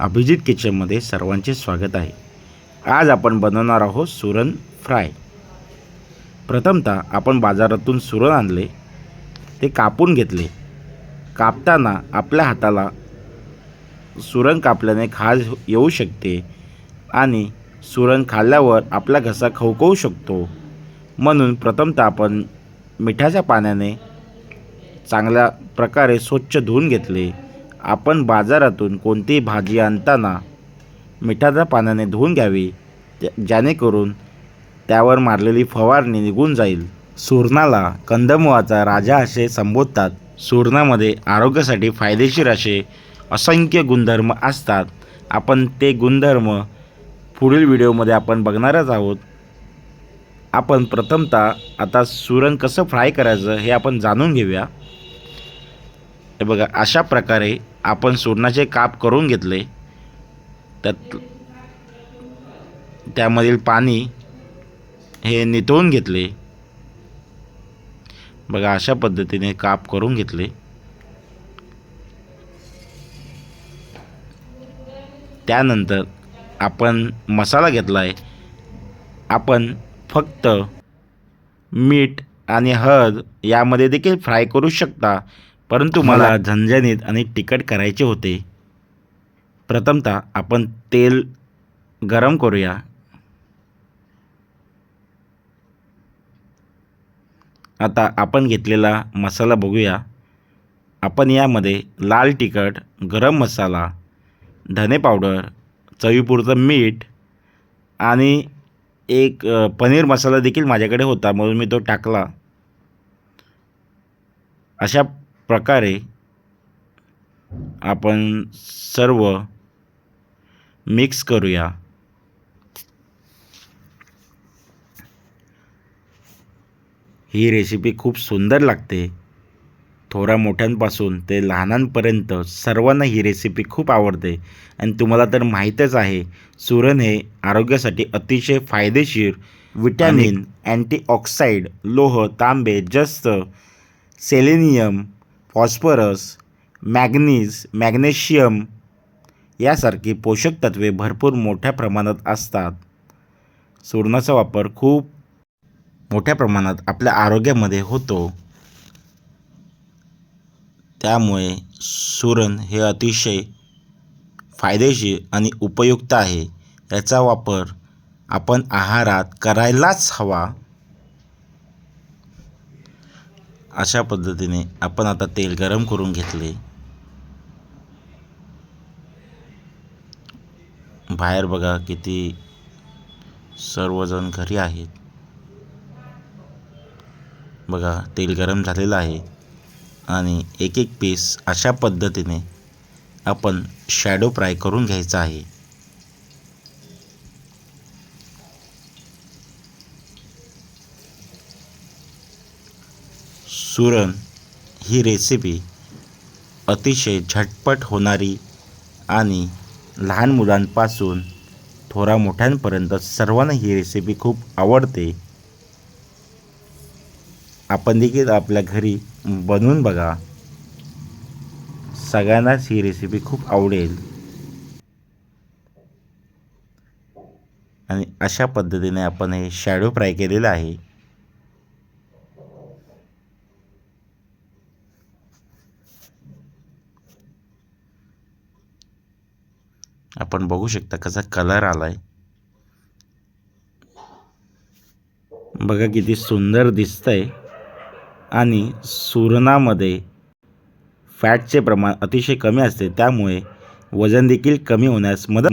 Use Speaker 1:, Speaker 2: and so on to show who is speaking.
Speaker 1: अभिजित किचनमध्ये सर्वांचे स्वागत आहे. आज आपण बनवणार आहोत सुरण फ्राय. प्रथमतः आपण बाजारातून सुरण आणले ते कापून घेतले. कापताना आपल्या हाताला सुरण कापल्याने खाज येऊ शकते आणि सुरण खाल्ल्यावर आपला घसा खवखवू शकतो. म्हणून प्रथमतः आपण मिठाच्या पाण्याने चांगल्या प्रकारे स्वच्छ धुवून घेतले. आपण बाजारातून कोणतीही भाजी आणताना मिठाच्या पाण्याने धुवून घ्यावी. त्या- जेणेकरून त्यावर मारलेली फवारणी निघून जाईल. सुरणाला कंदमुळाचा राजा असे संबोधतात. सुरणामध्ये आरोग्यासाठी फायदेशीर असे असंख्य गुणधर्म असतात. आपण ते गुणधर्म पुढील व्हिडिओमध्ये आपण बघणारच आहोत. आपण प्रथमतः आता सुरण कसं फ्राय करायचं हे आपण जाणून घेऊया. हे बघा अशा प्रकारे आपण सुरणाचे काप करून घेतले त्यात त्यामधील पाणी हे नितळून घेतले. बघा अशा पद्धतीने काप करून घेतले. त्यानंतर आपण मसाला घेतला आहे आपण फक्त मीठ आणि हळद यामध्ये देखील फ्राय करू शकता. परंतु मला झणझणीत आणि तिखट करायचे होते. प्रथमतः आपण तेल गरम करूया. आता आपण घेतलेला मसाला बघूया. आपण यामध्ये लाल तिखट गरम मसाला धने पावडर चवीपुरतं मीठ आणि एक पनीर मसाला देखील माझ्याकडे होता म्हणून मी तो टाकला. अशा प्रकारे आपण सर्व मिक्स करूया. ही रेसिपी खूप सुंदर लागते. थोड्या मोठ्यांपासून ते लहानांपर्यंत सर्वांना ही रेसिपी खूप आवडते. आणि तुम्हाला तर माहीतच आहे सुरण हे आरोग्यासाठी अतिशय फायदेशीर विटॅमिन अँटीऑक्साईड लोह तांबे जस्त सेलेनियम फॉस्फरस मॅग्नीज मॅग्नेशियम यासारखी पोषक तत्वे भरपूर मोठ्या प्रमाणात असतात. सुरणाचा वापर खूप मोठ्या प्रमाणात आपल्या आरोग्यामध्ये होतो. त्यामुळे सुरण हे अतिशय फायदेशीर आणि उपयुक्त आहे. याचा वापर आपण आहारात करायलाच हवा. अशा पद्धतीने आपण आता तेल गरम करून घेतले. बाहेर बघा किती सर्वजण घरी आहेत. बघा तेल गरम झालेलं आहे. आणि एक एक पीस अशा पद्धतीने आपण शॅडो फ्राय करून घ्यायचा आहे. सुरण ही रेसिपी अतिशय झटपट होणारी आणि लहान मुलांपासून थोरा मोठ्यांपर्यंत सर्वांना ही रेसिपी खूप आवडते. आपण देखील आपल्या घरी बनवून बघा. सगळ्यांनाच ही रेसिपी खूप आवडेल. आणि अशा पद्धतीने आपण हे शॅडो फ्राय केलेलं आहे. आपण बघू शकता कसा कलर आलाय. बघा किती सुंदर दिसतंय. आणि सुरणामध्ये फॅटचे प्रमाण अतिशय कमी असते. त्यामुळे वजन देखील कमी होण्यास मदत